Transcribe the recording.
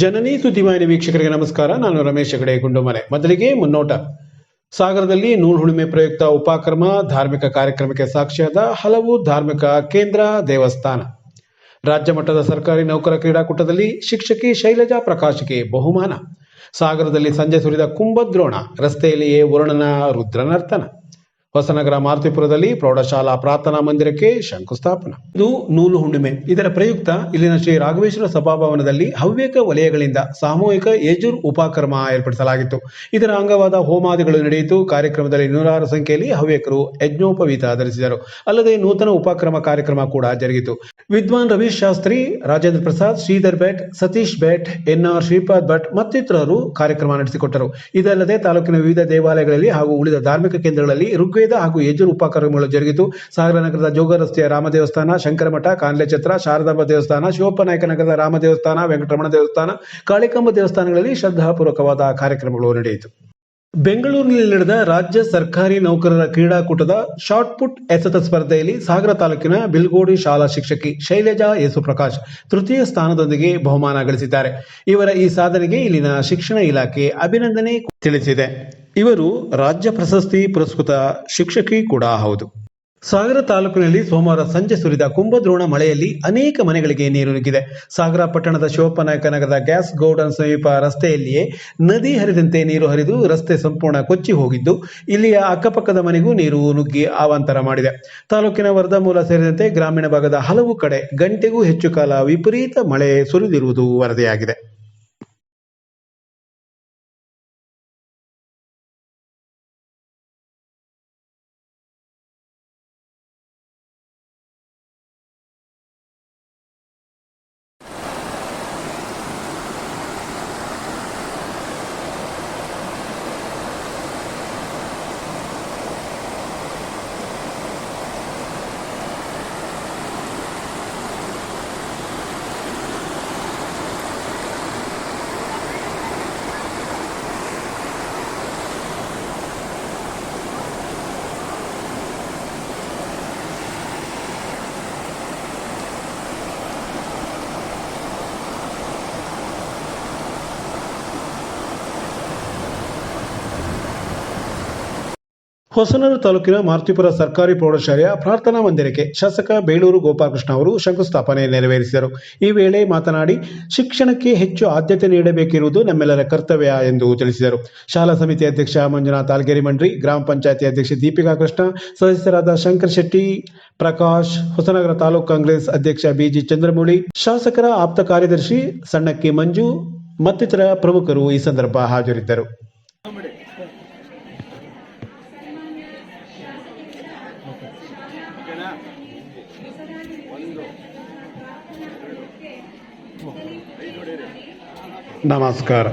ಜನನಿ ಸುದ್ದಿವಾಹಿನಿ ವೀಕ್ಷಕರಿಗೆ ನಮಸ್ಕಾರ. ನಾನು ರಮೇಶ್ ಹೆಗಡೆ, ಗುಂಡುಮನೆ. ಮೊದಲಿಗೆ ಮುನ್ನೋಟ. ಸಾಗರದಲ್ಲಿ ನೂಲ್ ಹುಣ್ಣಿಮೆ ಪ್ರಯುಕ್ತ ಉಪಕ್ರಮ, ಧಾರ್ಮಿಕ ಕಾರ್ಯಕ್ರಮಕ್ಕೆ ಸಾಕ್ಷಿಯಾದ ಹಲವು ಧಾರ್ಮಿಕ ಕೇಂದ್ರ, ದೇವಸ್ಥಾನ. ರಾಜ್ಯ ಮಟ್ಟದ ಸರ್ಕಾರಿ ನೌಕರ ಕ್ರೀಡಾಕೂಟದಲ್ಲಿ ಶಿಕ್ಷಕಿ ಶೈಲಜಾ ಪ್ರಕಾಶ್ಗೆ ಬಹುಮಾನ. ಸಾಗರದಲ್ಲಿ ಸಂಜೆ ಸುರಿದ ಕುಂಭದ್ರೋಣ, ರಸ್ತೆಯಲ್ಲಿಯೇ ವರುಣನ ರುದ್ರನರ್ತನ. ಹೊಸನಗರ ಮಾರುತಿಪುರದಲ್ಲಿ ಪ್ರೌಢಶಾಲಾ ಪ್ರಾರ್ಥನಾ ಮಂದಿರಕ್ಕೆ ಶಂಕುಸ್ಥಾಪನ. ಇದು ನೂಲು ಹುಣ್ಣಿಮೆ. ಇದರ ಪ್ರಯುಕ್ತ ಇಲ್ಲಿನ ಶ್ರೀ ರಾಘವೇಶ್ವರ ಸಭಾಭವನದಲ್ಲಿ ಹವ್ಯಕ ವಲಯಗಳಿಂದ ಸಾಮೂಹಿಕ ಯಜುರ್ ಉಪಕ್ರಮ ಏರ್ಪಡಿಸಲಾಗಿತ್ತು. ಇದರ ಅಂಗವಾದ ಹೋಮಾದಿಗಳು ನಡೆಯಿತು. ಕಾರ್ಯಕ್ರಮದಲ್ಲಿ ನೂರಾರು ಸಂಖ್ಯೆಯಲ್ಲಿ ಹವ್ಯಕರು ಯಜ್ಞೋಪವೀತ ಧರಿಸಿದರು. ಅಲ್ಲದೆ ನೂತನ ಉಪಕ್ರಮ ಕಾರ್ಯಕ್ರಮ ಕೂಡ ಜರುಗಿತು. ವಿದ್ವಾನ್ ರವೀಶ್ ಶಾಸ್ತ್ರಿ, ರಾಜೇಂದ್ರ ಪ್ರಸಾದ್, ಶ್ರೀಧರ್ ಭಟ್, ಸತೀಶ್ ಭಟ್, ಎನ್ಆರ್ ಶ್ರೀಪಾದ್ ಭಟ್ ಮತ್ತಿತರರು ಕಾರ್ಯಕ್ರಮ ನಡೆಸಿಕೊಟ್ಟರು. ಇದಲ್ಲದೆ ತಾಲೂಕಿನ ವಿವಿಧ ದೇವಾಲಯಗಳಲ್ಲಿ ಹಾಗೂ ಉಳಿದ ಧಾರ್ಮಿಕ ಕೇಂದ್ರಗಳಲ್ಲಿ ಋಗ್ವೇದ ಹಾಗೂ ಯಜುರ್ ಉಪಕ್ರಮಗಳು ಜರುಗಿತು. ಸಾಗರ ನಗರದ ಜೋಗ ರಸ್ತೆಯ ರಾಮ ದೇವಸ್ಥಾನ, ಶಂಕರಮಠ ಕಾನ್ಲೆ ಛತ್ರ, ಶಾರದಾಂಬ ದೇವಸ್ಥಾನ, ಶಿವಪ್ಪನಾಯಕ ನಗರದ ರಾಮ ದೇವಸ್ಥಾನ, ವೆಂಕಟರಮಣ ದೇವಸ್ಥಾನ, ಕಾಳಿಕಂಬ ದೇವಸ್ಥಾನಗಳಲ್ಲಿ ಶ್ರದ್ಧಾಪೂರ್ವಕವಾದ ಕಾರ್ಯಕ್ರಮಗಳು ನಡೆಯಿತು. ಬೆಂಗಳೂರಿನಲ್ಲಿ ನಡೆದ ರಾಜ್ಯ ಸರ್ಕಾರಿ ನೌಕರರ ಕ್ರೀಡಾಕೂಟದ ಶಾರ್ಟ್ ಪುಟ್ ಎಸೆತ ಸ್ಪರ್ಧೆಯಲ್ಲಿ ಸಾಗರ ತಾಲೂಕಿನ ಬಿಲ್ಗೋಡಿ ಶಾಲಾ ಶಿಕ್ಷಕಿ ಶೈಲಜಾ ಯೇಸುಪ್ರಕಾಶ್ ತೃತೀಯ ಸ್ಥಾನದೊಂದಿಗೆ ಬಹುಮಾನ ಗಳಿಸಿದ್ದಾರೆ. ಇವರ ಈ ಸಾಧನೆಗೆ ಇಲ್ಲಿನ ಶಿಕ್ಷಣ ಇಲಾಖೆ ಅಭಿನಂದನೆ ತಿಳಿಸಿದೆ. ಇವರು ರಾಜ್ಯ ಪ್ರಶಸ್ತಿ ಪುರಸ್ಕೃತ ಶಿಕ್ಷಕಿ ಕೂಡ ಹೌದು. ಸಾಗರ ತಾಲೂಕಿನಲ್ಲಿ ಸೋಮವಾರ ಸಂಜೆ ಸುರಿದ ಕುಂಭದ್ರೋಣ ಮಳೆಯಲ್ಲಿ ಅನೇಕ ಮನೆಗಳಿಗೆ ನೀರು ನುಗ್ಗಿದೆ. ಸಾಗರ ಪಟ್ಟಣದ ಶಿವಪ್ಪನಾಯಕ ನಗರದ ಗ್ಯಾಸ್ ಗೌಡನ್ ಸಮೀಪ ರಸ್ತೆಯಲ್ಲಿಯೇ ನದಿ ಹರಿದಂತೆ ನೀರು ಹರಿದು ರಸ್ತೆ ಸಂಪೂರ್ಣ ಕೊಚ್ಚಿ ಹೋಗಿದ್ದು, ಇಲ್ಲಿಯ ಅಕ್ಕಪಕ್ಕದ ಮನೆಗೂ ನೀರು ನುಗ್ಗಿ ಅವಾಂತರ ಮಾಡಿದೆ. ತಾಲೂಕಿನ ವರ್ಧಮೂಲ ಸೇರಿದಂತೆ ಗ್ರಾಮೀಣ ಭಾಗದ ಹಲವು ಕಡೆ ಗಂಟೆಗೂ ಹೆಚ್ಚು ಕಾಲ ವಿಪರೀತ ಮಳೆ ಸುರಿದಿರುವುದು ವರದಿಯಾಗಿದೆ. ಹೊಸನೂರು ತಾಲೂಕಿನ ಮಾರುತಿಪುರ ಸರ್ಕಾರಿ ಪ್ರೌಢಶಾಲೆಯ ಪ್ರಾರ್ಥನಾ ಮಂದಿರಕ್ಕೆ ಶಾಸಕ ಬೇಳೂರು ಗೋಪಾಲಕೃಷ್ಣ ಅವರು ಶಂಕುಸ್ಥಾಪನೆ ನೆರವೇರಿಸಿದರು. ಈ ವೇಳೆ ಮಾತನಾಡಿ, ಶಿಕ್ಷಣಕ್ಕೆ ಹೆಚ್ಚು ಆದ್ಯತೆ ನೀಡಬೇಕಿರುವುದು ನಮ್ಮೆಲ್ಲರ ಕರ್ತವ್ಯ ಎಂದು ತಿಳಿಸಿದರು. ಶಾಲಾ ಸಮಿತಿ ಅಧ್ಯಕ್ಷ ಮಂಜುನಾಥ್ ಆಲ್ಗೇರಿ ಮಂಡ್ರಿ, ಗ್ರಾಮ ಪಂಚಾಯತಿ ಅಧ್ಯಕ್ಷೆ ದೀಪಿಕಾ ಕೃಷ್ಣ, ಸದಸ್ಯರಾದ ಶಂಕರ್ ಶೆಟ್ಟಿ, ಪ್ರಕಾಶ್, ಹೊಸನಗರ ತಾಲೂಕು ಕಾಂಗ್ರೆಸ್ ಅಧ್ಯಕ್ಷ ಬಿಜಿ ಚಂದ್ರಮೌಳಿ, ಶಾಸಕರ ಆಪ್ತ ಕಾರ್ಯದರ್ಶಿ ಸಣ್ಣಕ್ಕಿ ಮಂಜು, ಮತ್ತಿತರ ಪ್ರಮುಖರು ಈ ಸಂದರ್ಭ ಹಾಜರಿದ್ದರು. ನಮಸ್ಕಾರ.